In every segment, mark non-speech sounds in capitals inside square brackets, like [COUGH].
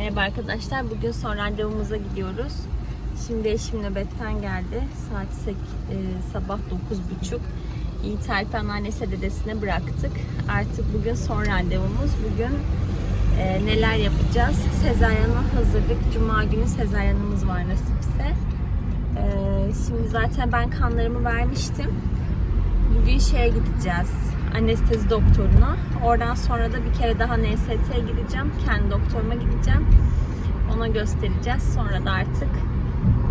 Merhaba arkadaşlar. Bugün son randevumuza gidiyoruz. Şimdi eşim nöbetten geldi. Saat sek- e, sabah 9.30. Yiğit Alp'i anneannesi dedesine bıraktık. Artık bugün son randevumuz. Bugün e, neler yapacağız? Sezaryana hazırlık. Cuma günü sezaryanımız var nasipse. E, şimdi zaten ben kanlarımı vermiştim. Bugün şeye gideceğiz. Anestezi doktoruna. Oradan sonra da bir kere daha NST'ye gideceğim. Kendi doktoruma gideceğim. Ona göstereceğiz. Sonra da artık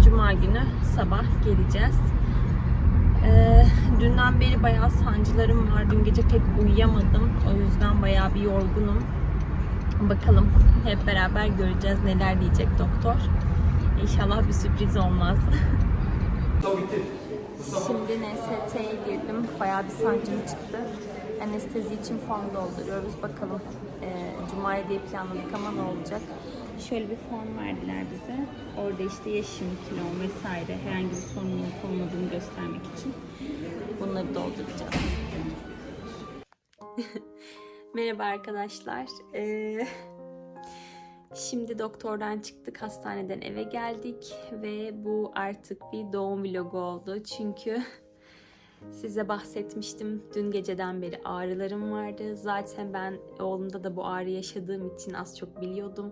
Cuma günü sabah geleceğiz. Ee, dünden beri bayağı sancılarım var. Dün gece pek uyuyamadım. O yüzden bayağı bir yorgunum. Bakalım hep beraber göreceğiz neler diyecek doktor. İnşallah bir sürpriz olmaz. Şimdi NST'ye girdim. Bayağı bir sancım çıktı. Anestezi için form dolduruyoruz. Bakalım e, Cuma'ya diye planladık ama ne olacak? Şöyle bir form verdiler bize. Orada işte yaşım, kilom vesaire herhangi bir sorunun olmadığını göstermek için bunları dolduracağız. [LAUGHS] Merhaba arkadaşlar. Ee, Şimdi doktordan çıktık, hastaneden eve geldik ve bu artık bir doğum vlogu oldu. Çünkü size bahsetmiştim dün geceden beri ağrılarım vardı. Zaten ben oğlumda da bu ağrı yaşadığım için az çok biliyordum.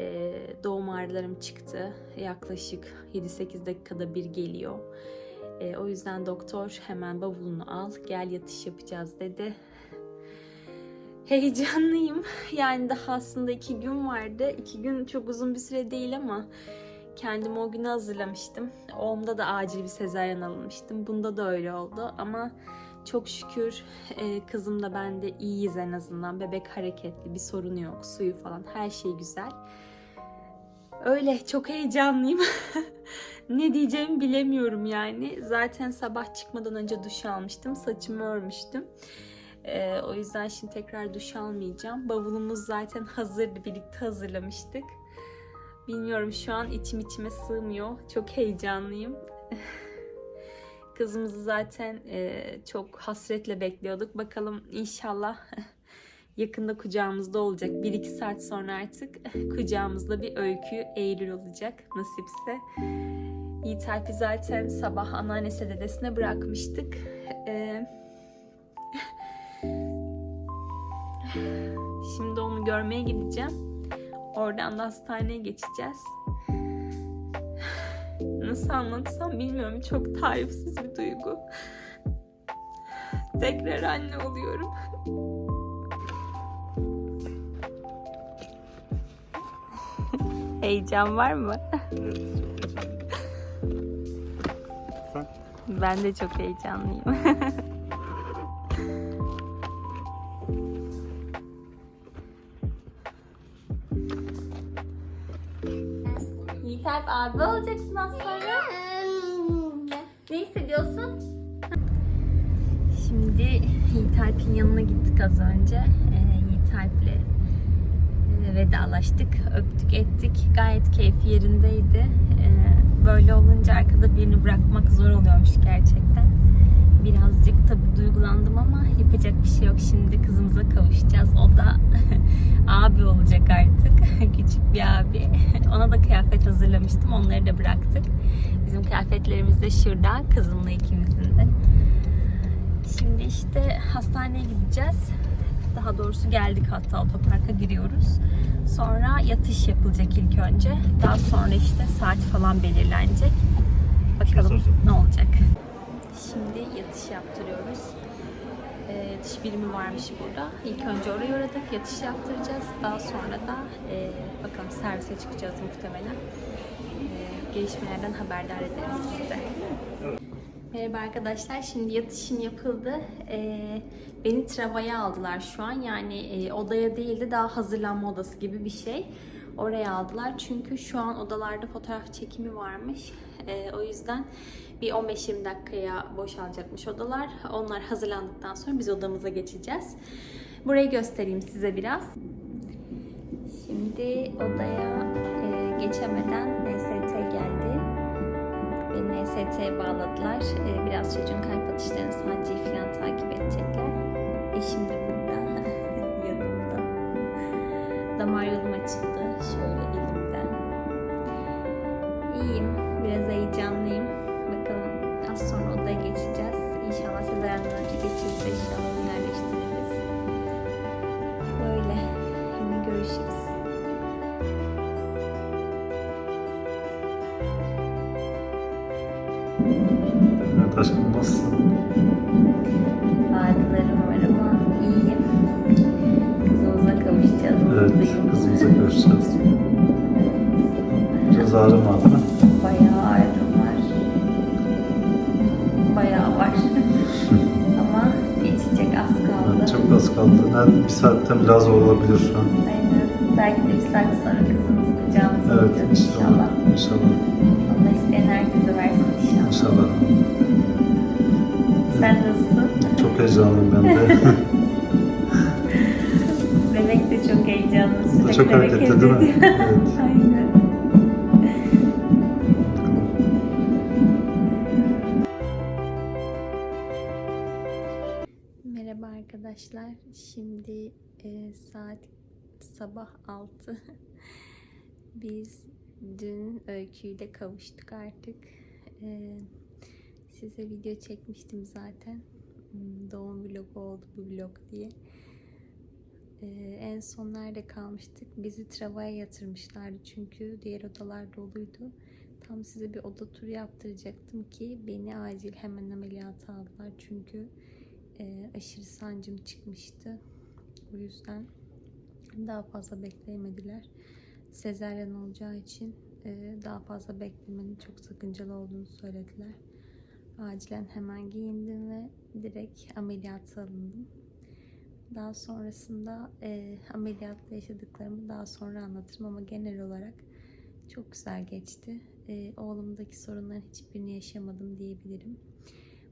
Ee, doğum ağrılarım çıktı. Yaklaşık 7-8 dakikada bir geliyor. Ee, o yüzden doktor hemen bavulunu al, gel yatış yapacağız dedi. Heyecanlıyım. Yani daha aslında iki gün vardı. İki gün çok uzun bir süre değil ama kendimi o güne hazırlamıştım. Oğlumda da acil bir sezaryen alınmıştım. Bunda da öyle oldu ama çok şükür e, kızım da ben de iyiyiz en azından. Bebek hareketli, bir sorun yok, suyu falan her şey güzel. Öyle çok heyecanlıyım. [LAUGHS] ne diyeceğimi bilemiyorum yani. Zaten sabah çıkmadan önce duş almıştım. Saçımı örmüştüm. Ee, o yüzden şimdi tekrar duş almayacağım. Bavulumuz zaten hazırdı. Birlikte hazırlamıştık. Bilmiyorum şu an içim içime sığmıyor. Çok heyecanlıyım. [LAUGHS] Kızımızı zaten e, çok hasretle bekliyorduk. Bakalım inşallah [LAUGHS] yakında kucağımızda olacak. 1-2 saat sonra artık [LAUGHS] kucağımızda bir öykü Eylül olacak nasipse. Yiğit Alp'i zaten sabah anneannesi dedesine bırakmıştık. Ee, Şimdi onu görmeye gideceğim. Oradan da hastaneye geçeceğiz. [SIGHS] Nasıl anlatsam bilmiyorum. Çok tarifsiz bir duygu. Tekrar anne oluyorum. [LAUGHS] Heyecan var mı? Ben de çok heyecanlıyım. [LAUGHS] Alp abi olacaksın az sonra. Ne hissediyorsun? Şimdi Yiğit Alp'in yanına gittik az önce. Ee, Yiğit Alp'le e, vedalaştık, öptük ettik. Gayet keyfi yerindeydi. Ee, böyle olunca arkada birini bırakmak zor oluyormuş gerçekten. Birazcık tabii duygulandım ama yapacak bir şey yok. Şimdi kızımıza kavuşacağız. O da [LAUGHS] abi olacak artık. [LAUGHS] Küçük bir abi. [LAUGHS] Ona da kıyafet hazırlamıştım. Onları da bıraktık. Bizim kıyafetlerimiz de şurada. Kızımla ikimizin de. Şimdi işte hastaneye gideceğiz. Daha doğrusu geldik hatta otoparka giriyoruz. Sonra yatış yapılacak ilk önce. Daha sonra işte saat falan belirlenecek. Bakalım ne olacak. Şimdi yatış yaptırıyoruz. Ee, yatış birimi varmış burada. İlk önce oraya uğradık. Yatış yaptıracağız. Daha sonra da e, bakalım servise çıkacağız muhtemelen. Ee, gelişmelerden haberdar ederiz size. Merhaba arkadaşlar. Şimdi yatışım yapıldı. Ee, beni travaya aldılar şu an. Yani e, odaya değil de daha hazırlanma odası gibi bir şey. Oraya aldılar. Çünkü şu an odalarda fotoğraf çekimi varmış. Ee, o yüzden bir 15-20 dakikaya boşalacakmış odalar. Onlar hazırlandıktan sonra biz odamıza geçeceğiz. Burayı göstereyim size biraz. Şimdi odaya e, geçemeden NST geldi. Beni NST'ye bağladılar. Ee, biraz çocuğun kalp atışlarını sancıyı falan takip edecekler. Eşim de burada. [LAUGHS] Yanımda. Damar yolum açıldı şöyle elimden. İyiyim. Evet aşkım nasılsın? Ağrılarım var ama iyiyim. Kızımıza kavuşacağız. Evet kızımıza görüşeceğiz. Biraz ağrım var mi? Bayağı ağrım var. Bayağı var. [LAUGHS] Ama geçecek az kaldı. Evet, çok az kaldı. Nerede bir saatten biraz olabilir şu an. Aynen. Belki de bir saat sonra kızımızı kucağımıza Evet inşallah. inşallah. İnşallah. Allah isteyen herkese versin İnşallah. Sen nasılsın? Çok heyecanlıyım ben de. [LAUGHS] Bebek de çok heyecanlı. Sürekli çok hareketli değil mi? Evet. [LAUGHS] Aynen. Merhaba arkadaşlar. Şimdi e, saat sabah 6. [LAUGHS] Biz dün öyküyle kavuştuk artık. E, size video çekmiştim zaten. Hmm, Doğum vlogu oldu bu vlog diye. E, en son nerede kalmıştık? Bizi travaya yatırmışlardı çünkü diğer odalar doluydu. Tam size bir oda turu yaptıracaktım ki beni acil hemen ameliyata aldılar çünkü e, aşırı sancım çıkmıştı. O yüzden daha fazla bekleyemediler. Sezeryan olacağı için daha fazla beklemenin çok sakıncalı olduğunu söylediler. Acilen hemen giyindim ve direkt ameliyata alındım. Daha sonrasında e, ameliyatta yaşadıklarımı daha sonra anlatırım ama genel olarak çok güzel geçti. E, oğlumdaki sorunların hiçbirini yaşamadım diyebilirim.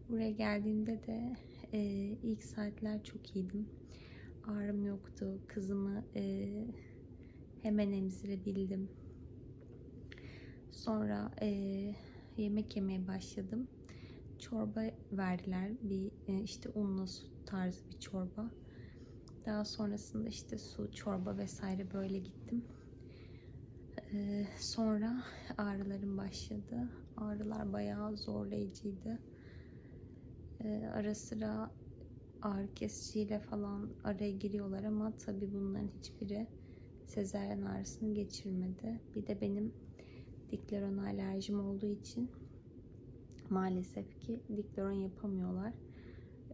Buraya geldiğimde de e, ilk saatler çok iyiydim. Ağrım yoktu. Kızımı e, hemen emzirebildim. Sonra e, yemek yemeye başladım. Çorba verdiler. Bir e, işte unla su tarzı bir çorba. Daha sonrasında işte su, çorba vesaire böyle gittim. E, sonra ağrılarım başladı. Ağrılar bayağı zorlayıcıydı. E, ara sıra ağrı kesiciyle falan araya giriyorlar ama tabii bunların hiçbiri sezaryen ağrısını geçirmedi. Bir de benim dikleron alerjim olduğu için maalesef ki dikleron yapamıyorlar.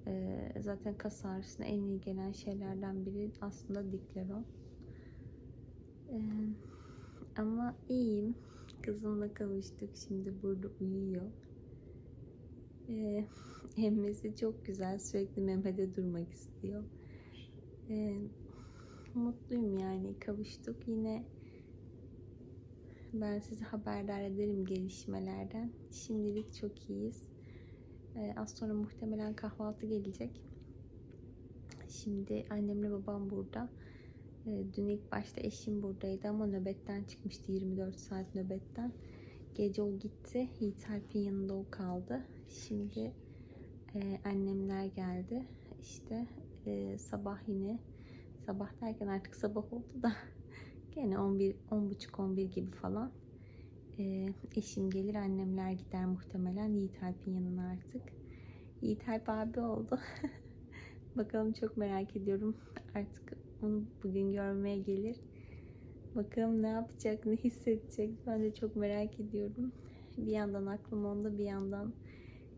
Ee, zaten kas ağrısına en iyi gelen şeylerden biri aslında dikleron. Ee, ama iyiyim. Kızımla kavuştuk. Şimdi burada uyuyor. Ee, emmesi çok güzel. Sürekli memede durmak istiyor. Ee, mutluyum yani. Kavuştuk. Yine ben sizi haberdar ederim gelişmelerden. Şimdilik çok iyiyiz. Ee, az sonra muhtemelen kahvaltı gelecek. Şimdi annemle babam burada. Ee, dün ilk başta eşim buradaydı ama nöbetten çıkmıştı 24 saat nöbetten. Gece o gitti. Yiğit yanında o kaldı. Şimdi e, annemler geldi. İşte e, sabah yine sabah derken artık sabah oldu da [LAUGHS] gene 11 10.30 11 gibi falan e, eşim gelir annemler gider muhtemelen Yiğit Alp'in yanına artık. Yiğit Alp abi oldu. [LAUGHS] Bakalım çok merak ediyorum. Artık onu bugün görmeye gelir. Bakalım ne yapacak, ne hissedecek. Ben de çok merak ediyorum. Bir yandan aklım onda, bir yandan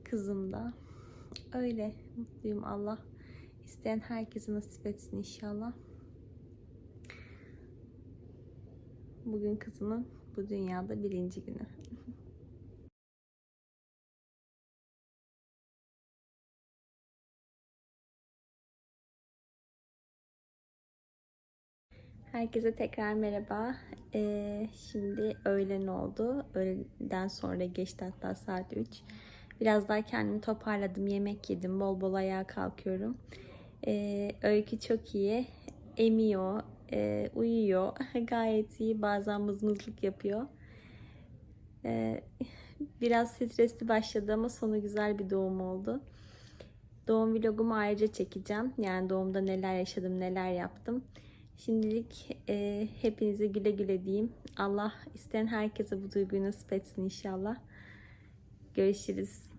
kızımda. Öyle mutluyum. Allah isteyen herkese nasip etsin inşallah. Bugün kızımın bu dünyada birinci günü. Herkese tekrar merhaba. Ee, şimdi öğlen oldu. Öğleden sonra geçti hatta saat 3. Biraz daha kendimi toparladım. Yemek yedim. Bol bol ayağa kalkıyorum. Ee, öykü çok iyi. Emiyor. E, uyuyor. [LAUGHS] Gayet iyi. Bazen mızmızlık yapıyor. Ee, biraz stresli başladı ama sonu güzel bir doğum oldu. Doğum vlogumu ayrıca çekeceğim. Yani doğumda neler yaşadım, neler yaptım. Şimdilik e, hepinize güle güle diyeyim. Allah isteyen herkese bu duyguyu nasip etsin inşallah. Görüşürüz.